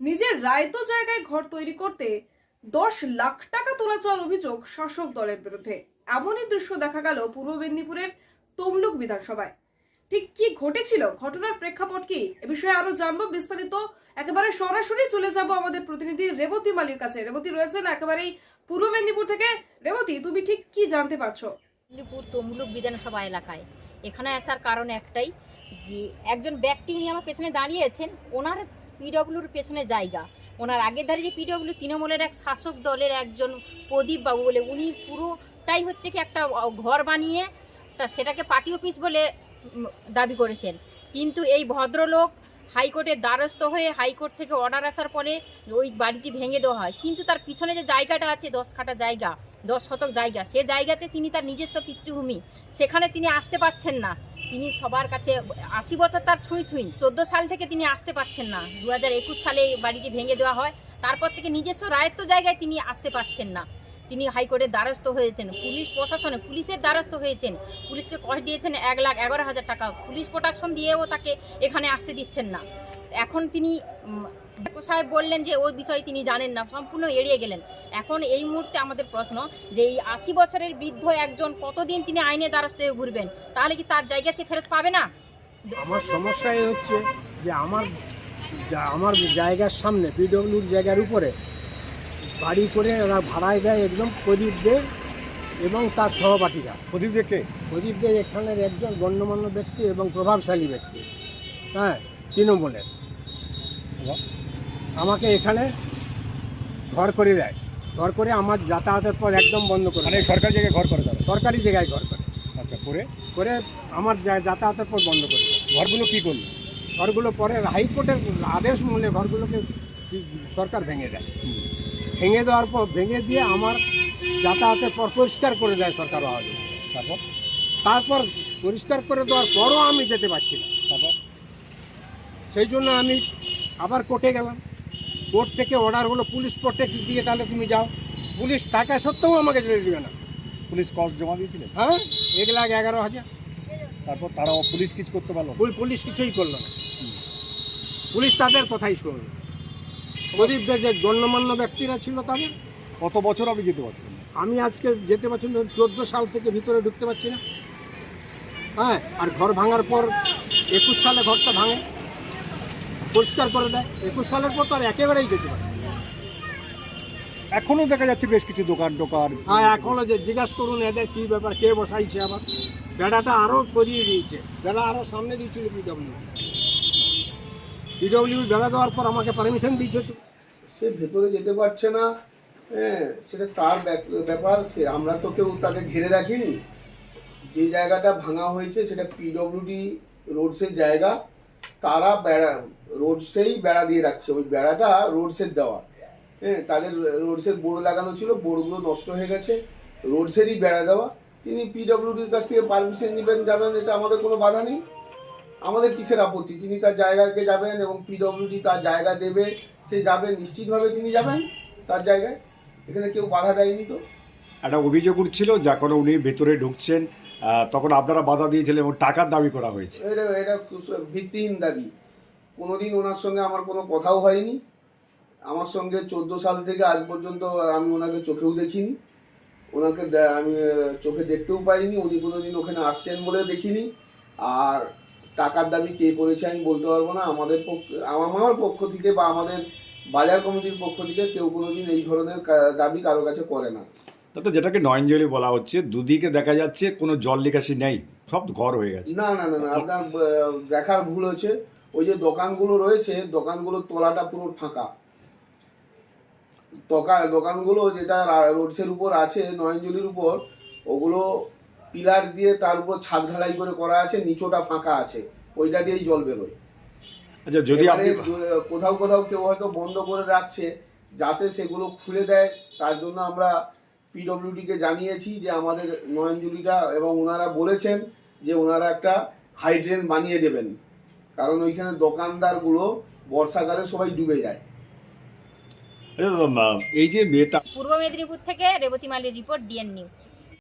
নিজের রায়তো জায়গায় ঘর তৈরি করতে দশ লাখ টাকা তোলা চাওয়ার অভিযোগ শাসক দলের বিরুদ্ধে। এমনই দৃশ্য দেখা গেল পূর্ব মেদিনীপুরের তমলুক বিধানসভায়। ঠিক কি ঘটেছিল? ঘটনার প্রেক্ষাপট কি? এ বিষয়ে আরও জানব। বিস্তারিত একেবারে সরাসরি চলে যাব আমাদের প্রতিনিধি রেবতী মালির কাছে। রেবতী রয়েছেন একেবারেই পূর্ব মেদিনীপুর থেকে। রেবতী, তুমি ঠিক কি জানতে পারছ? মেদিনীপুর তমলুক বিধানসভা এলাকায়। এখানে আসার কারণ একটাই যে একজন ব্যক্তি উনি আমার পেছনে দাঁড়িয়েছেন ওনার পিডব্লিউর পেছনে জায়গা। ওনার আগের ধারে যে পিডব্লিউ তৃণমূলের এক শাসক দলের একজন প্রদীপ বাবু বলে, উনি পুরোটাই হচ্ছে কি একটা ঘর বানিয়ে তা সেটাকে পার্টি অফিস বলে দাবি করেছেন। কিন্তু এই ভদ্রলোক হাইকোর্টের দ্বারস্থ হয়ে হাইকোর্ট থেকে অর্ডার আসার পরে ওই বাড়িটি ভেঙে দেওয়া হয়। কিন্তু তার পিছনে যে জায়গাটা আছে, দশ কাটা জায়গা, দশ শতক জায়গা, সে জায়গাতে তিনি তার নিজস্ব পিতৃভূমি। সেখানে তিনি আসতে পাচ্ছেন না। তিনি সবার কাছে আশি বছর তার ছুঁই ছুঁই। চোদ্দ সাল থেকে তিনি আসতে পারছেন না। দু একুশ সালে বাড়িটি ভেঙে দেওয়া হয়। তারপর থেকে নিজস্ব রায়ত্ব জায়গায় তিনি আসতে পারছেন না। তিনি হাইকোর্টের দ্বারস্থ হয়েছেন। পুলিশ প্রশাসনে পুলিশের দ্বারস্থ হয়েছেন। পুলিশকে কষ্ট দিয়েছেন এক লাখ এগারো হাজার টাকা। পুলিশ প্রোটেকশন দিয়েও তাকে এখানে আসতে দিচ্ছেন না। এখন তিনি সাহেব বললেন যে ওই বিষয়ে তিনি জানেন না সম্পূর্ণ এড়িয়ে গেলেন। এখন এই মুহূর্তে আমাদের প্রশ্ন যে এই আশি বছরের বৃদ্ধ একজন কতদিন তিনি আইনে দ্বারস্থ হয়ে ঘুরবেন? তাহলে কি তার জায়গা সে ফেরত পাবে না? আমার সমস্যা এই হচ্ছে যে আমার যা- আমার জায়গার সামনে পিডব্লিউর জায়গার উপরে বাড়ি করে ওরা ভাড়ায় দেয় একদম প্রদীপ দে এবং তার সহপাঠীরা। প্রদীপ দেখে প্রদীপ দে এখানের একজন গণ্যমান্য ব্যক্তি এবং প্রভাবশালী ব্যক্তি। হ্যাঁ তৃণমূলের। আমাকে এখানে ঘর করে দেয়। ঘর করে আমার যাতায়াতের পর একদম বন্ধ করে মানে। সরকারি জায়গায় ঘর করে তারা? সরকারি জায়গায় ঘর করে। আচ্ছা করে? করে আমার যাতায়াতের পর বন্ধ করে ঘরগুলো কি করল? ঘরগুলো পরে হাইকোর্টের আদেশ মূল্যে ঘরগুলোকে সরকার ভেঙে দেয়। ভেঙে দেওয়ার পর ভেঙে দিয়ে আমার যাতায়াতের পর পরিষ্কার করে দেয় সরকার আওয়াজে তারপর? তারপর পরিষ্কার করে দেওয়ার পরও আমি যেতে পারছি না। তারপর? সেই জন্য আমি আবার কোর্টে গেলাম। কোর্ট থেকে অর্ডার হলো পুলিশ প্রোটেক্ট দিয়ে তাহলে তুমি যাও। পুলিশ টাকা সত্ত্বেও আমাকে যেতে দেবে না। পুলিশ কস জমা দিয়েছিলেন হ্যাঁ এক লাখ এগারো হাজার। তারপর তারা পুলিশ কিছু করতে পারল? পুলিশ কিছুই করল না। পুলিশ তাদের কথাই শুনলো। প্রদীপদের যে গণ্যমান্য ব্যক্তিরা ছিল তাদের। কত বছর আমি যেতে পারছি আমি আজকে যেতে পারছি না চোদ্দ সাল থেকে ভিতরে ঢুকতে পারছি না। হ্যাঁ আর ঘর ভাঙার পর একুশ সালে ঘরটা ভাঙে। পরিষ্কার করে দেয় একুশ সালের পর তো আর একেবারেই যেতে পারে না। এখনও দেখা যাচ্ছে বেশ কিছু দোকান টোকান হ্যাঁ এখনও যে জিজ্ঞাসা করুন এদের কী ব্যাপার কে বসাইছে আবার। বেড়াটা আরও সরিয়ে দিয়েছে বেড়া আরও সামনে দিয়েছিল পিডব্লিউ পিডব্লিউ বেড়া দেওয়ার পর আমাকে পারমিশন দিয়েছে তো। সে ভেতরে যেতে পারছে না হ্যাঁ সেটা তার ব্যাপ- ব্যাপার সে আমরা তো কেউ তাকে ঘিরে রাখিনি। যে জায়গাটা ভাঙা হয়েছে সেটা পিডব্লিউডি রোডসের জায়গা। তারা বেড়া রোডসেই বেড়া দিয়ে রাখছে। ওই বেড়াটা রোডসের দেওয়া। হ্যাঁ তাদের রোডসের বোর্ড লাগানো ছিল, বোর্ডগুলো নষ্ট হয়ে গেছে। রোডসেরই বেড়া দেওয়া। তিনি পিডব্লিউডির কাছ থেকে পারমিশন নেবেন, যাবেন এতে আমাদের কোনো বাধা নেই। আমাদের কিসের আপত্তি? তিনি তার জায়গাকে যাবেন এবং পিডব্লিউডি তার জায়গা দেবে। সে যাবে, নিশ্চিতভাবে তিনি যাবেন তার জায়গায়। এখানে কেউ বাধা দেয়নি তো। একটা অভিযোগ উঠছিল যখন উনি ভেতরে ঢুকছেন। তখন আপনারা বাধা দিয়েছিলেন এবং টাকার দাবি করা হয়েছে। এটা এটা ভিত্তিহীন দাবি। কোনোদিন ওনার সঙ্গে আমার কোনো কথাও হয়নি। আমার সঙ্গে চোদ্দ সাল থেকে আজ পর্যন্ত আমি ওনাকে চোখেও দেখিনি। ওনাকে আমি চোখে দেখতেও পাইনি। উনি কোনোদিন ওখানে আসছেন বলেও দেখিনি। আর টাকার দাবি কে করেছে আমি বলতে পারব না। আমাদের পক্ষ আমার পক্ষ থেকে বা আমাদের বাজার কমিটির পক্ষ থেকে কেউ কোনোদিন এই ধরনের দাবি কারও কাছে করে না। তাতে যেটাকে নয়নজলি বলা হচ্ছে দুদিকে দেখা যাচ্ছে কোনো জল নিকাশি নেই সব ঘর হয়ে গেছে। না না না না আপনার দেখার ভুল হচ্ছে ওই যে দোকানগুলো রয়েছে দোকানগুলোর তলাটা পুরো ফাঁকা। দোকান দোকানগুলো যেটা রোডসের উপর আছে নয়নজলির উপর ওগুলো পিলার দিয়ে তার উপর ছাদ ঢালাই করে করা আছে নিচোটা ফাঁকা আছে। ওইটা দিয়েই জল বেরোয়। আচ্ছা যদি কোথাও কোথাও কেউ হয়তো বন্ধ করে রাখছে যাতে সেগুলো খুলে দেয় তার জন্য আমরা পিডব্লিউডিকে জানিয়েছি যে আমাদের নয়নজুলিটা এবং ওনারা বলেছেন যে ওনারা একটা হাইড্রেন বানিয়ে দেবেন। কারণ ওইখানে দোকানদারগুলো বর্ষাকালে সবাই ডুবে যায়। এই যে মেয়েটা পূর্ব মেদিনীপুর থেকে রেবতী মালির রিপোর্ট ডিএন নিউজ।